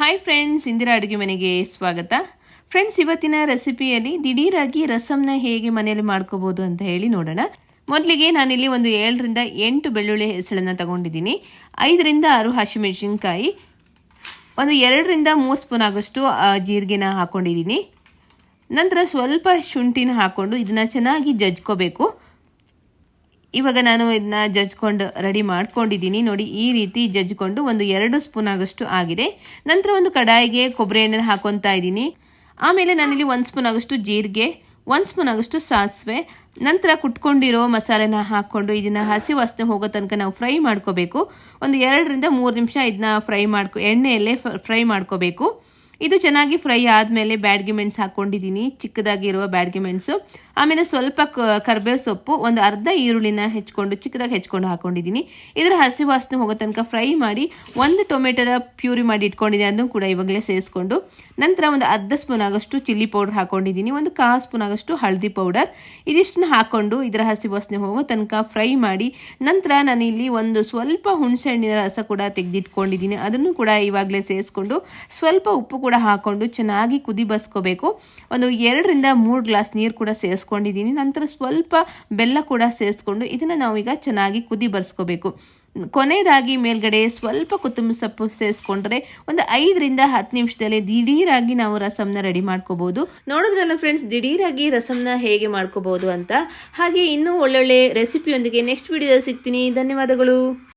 Hi friends Indira ಅಡುಗೆ ಮನೆಗೆ ಸ್ವಾಗತ. ಫ್ರೆಂಡ್ಸ್ ಇವತ್ತಿನ ರೆಸಿಪಿಯಲ್ಲಿ ದಿಢೀರಾಗಿ ರಸಮ್ನ ಹೇಗೆ ಮನೆಯಲ್ಲಿ ಮಾಡ್ಕೋಬೋದು ಅಂತ ಹೇಳಿ ನೋಡೋಣ. ಮೊದಲಿಗೆ ನಾನಿಲ್ಲಿ ಒಂದು ಏಳರಿಂದ ಎಂಟು ಬೆಳ್ಳುಳ್ಳಿ ಹೆಸಳನ್ನು ತಗೊಂಡಿದ್ದೀನಿ. ಐದರಿಂದ ಆರು ಹಸಿಮೆಣಸಿನ್ಕಾಯಿ, ಒಂದು ಎರಡರಿಂದ ಮೂರು ಸ್ಪೂನ್ ಆಗೋಷ್ಟು ಜೀರಿಗೆನ ಹಾಕ್ಕೊಂಡಿದ್ದೀನಿ ನಂತರ ಸ್ವಲ್ಪ ಶುಂಠಿನ ಹಾಕ್ಕೊಂಡು ಇದನ್ನು ಚೆನ್ನಾಗಿ ಜಜ್ಕೋಬೇಕು. ಇವಾಗ ನಾನು ಇದನ್ನ ಜಜ್ಕೊಂಡು ರೆಡಿ ಮಾಡ್ಕೊಂಡಿದ್ದೀನಿ. ನೋಡಿ, ಈ ರೀತಿ ಜಜ್ಕೊಂಡು ಒಂದು ಎರಡು ಸ್ಪೂನ್ ಆಗಷ್ಟು ಆಗಿದೆ. ನಂತರ ಒಂದು ಕಡಾಯಿಗೆ ಕೊಬ್ಬರಿ ಎಣ್ಣೆ ಹಾಕೊತಾ ಇದ್ದೀನಿ. ಆಮೇಲೆ ನಾನಿಲ್ಲಿ ಒಂದು ಸ್ಪೂನ್ ಆಗಷ್ಟು ಜೀರಿಗೆ, ಒಂದು ಸ್ಪೂನ್ ಆಗಷ್ಟು ಸಾಸಿವೆ, ನಂತರ ಕುಟ್ಕೊಂಡಿರೋ ಮಸಾಲೆನ ಹಾಕ್ಕೊಂಡು ಇದನ್ನು ಹಸಿ ವಾಸನೆ ಹೋಗೋ ತನಕ ನಾವು ಫ್ರೈ ಮಾಡ್ಕೋಬೇಕು. ಒಂದು ಎರಡರಿಂದ ಮೂರು ನಿಮಿಷ ಇದನ್ನ ಫ್ರೈ ಮಾಡ್ಕೊ, ಎಣ್ಣೆಯಲ್ಲೇ ಫ್ರೈ ಮಾಡ್ಕೋಬೇಕು. ಇದು ಚೆನ್ನಾಗಿ ಫ್ರೈ ಆದಮೇಲೆ ಬ್ಯಾಡ್ಗೆ ಮೆಣಸು ಹಾಕ್ಕೊಂಡಿದ್ದೀನಿ ಚಿಕ್ಕದಾಗಿರುವ ಬ್ಯಾಡ್ಗೆ ಮೆಣಸು ಆಮೇಲೆ ಸ್ವಲ್ಪ ಕರ್ಬೇವು ಸೊಪ್ಪು, ಒಂದು ಅರ್ಧ ಈರುಳ್ಳಿನ ಹೆಚ್ಕೊಂಡು, ಚಿಕ್ಕದಾಗಿ ಹೆಚ್ಕೊಂಡು ಹಾಕ್ಕೊಂಡಿದ್ದೀನಿ ಇದರ ಹಸಿ ವಾಸನೆ ಹೋಗೋ ತನಕ ಫ್ರೈ ಮಾಡಿ, ಒಂದು ಟೊಮೆಟೊದ ಪ್ಯೂರಿ ಮಾಡಿ ಇಟ್ಕೊಂಡಿದ್ದೀನಿ. ಅದನ್ನು ಕೂಡ ಇವಾಗಲೇ ಸೇರಿಸ್ಕೊಂಡು. ನಂತರ ಒಂದು ಅರ್ಧ ಸ್ಪೂನ್ ಆಗೋಷ್ಟು ಚಿಲ್ಲಿ ಪೌಡರ್ ಹಾಕ್ಕೊಂಡಿದ್ದೀನಿ ಒಂದು ಕಾ ಸ್ಪೂನ್ ಆಗೋಷ್ಟು ಹಳದಿ ಪೌಡರ್. ಇದಿಷ್ಟನ್ನ ಹಾಕ್ಕೊಂಡು ಇದರ ಹಸಿ ವಾಸನೆ ಹೋಗೋ ತನಕ ಫ್ರೈ ಮಾಡಿ, ನಂತರ ನಾನು ಇಲ್ಲಿ ಒಂದು ಸ್ವಲ್ಪ ಹುಣಸೆಹಣ್ಣಿನ ರಸ ಕೂಡ ತೆಗೆದಿಟ್ಕೊಂಡಿದ್ದೀನಿ. ಅದನ್ನು ಕೂಡ ಇವಾಗಲೇ ಸೇರಿಸ್ಕೊಂಡು, ಸ್ವಲ್ಪ ಉಪ್ಪು ಹಾಕ್ಕೊಂಡು ಚೆನ್ನಾಗಿ ಕುದಿ ಬಸ್ಕೋಬೇಕು. ಒಂದು ಎರಡರಿಂದ ಮೂರು ಗ್ಲಾಸ್ ನೀರು ಕೂಡ ಸೇರಿಸ್ಕೊಂಡಿದ್ದೀನಿ ನಂತರ ಸ್ವಲ್ಪ ಬೆಲ್ಲ ಕೂಡ ಸೇರಿಸ್ಕೊಂಡು ಇದನ್ನು ನಾವೀಗ ಚೆನ್ನಾಗಿ ಕುದಿ ಬರ್ಸ್ಕೋಬೇಕು ಕೊನೆಯದಾಗಿ ಮೇಲ್ಗಡೆ ಸ್ವಲ್ಪ ಕೊತ್ತಂಬರಿ ಸೊಪ್ಪು ಸೇರಿಸ್ಕೊಂಡ್ರೆ ಒಂದು ಐದರಿಂದ ಹತ್ತು ನಿಮಿಷದಲ್ಲಿ ದಿಢೀರಾಗಿ ನಾವು ರಸಮ್ನ ರೆಡಿ ಮಾಡ್ಕೋಬಹುದು ನೋಡಿದ್ರಲ್ಲ ಫ್ರೆಂಡ್ಸ್ ದಿಢೀರಾಗಿ ರಸಮ್ನ ಹೇಗೆ ಮಾಡ್ಕೋಬಹುದು ಅಂತ? ಹಾಗೆ ಇನ್ನೂ ಒಳ್ಳೊಳ್ಳೆ ರೆಸಿಪಿಯೊಂದಿಗೆ ನೆಕ್ಸ್ಟ್ ವಿಡಿಯೋದಲ್ಲಿ ಸಿಗ್ತೀನಿ. ಧನ್ಯವಾದಗಳು.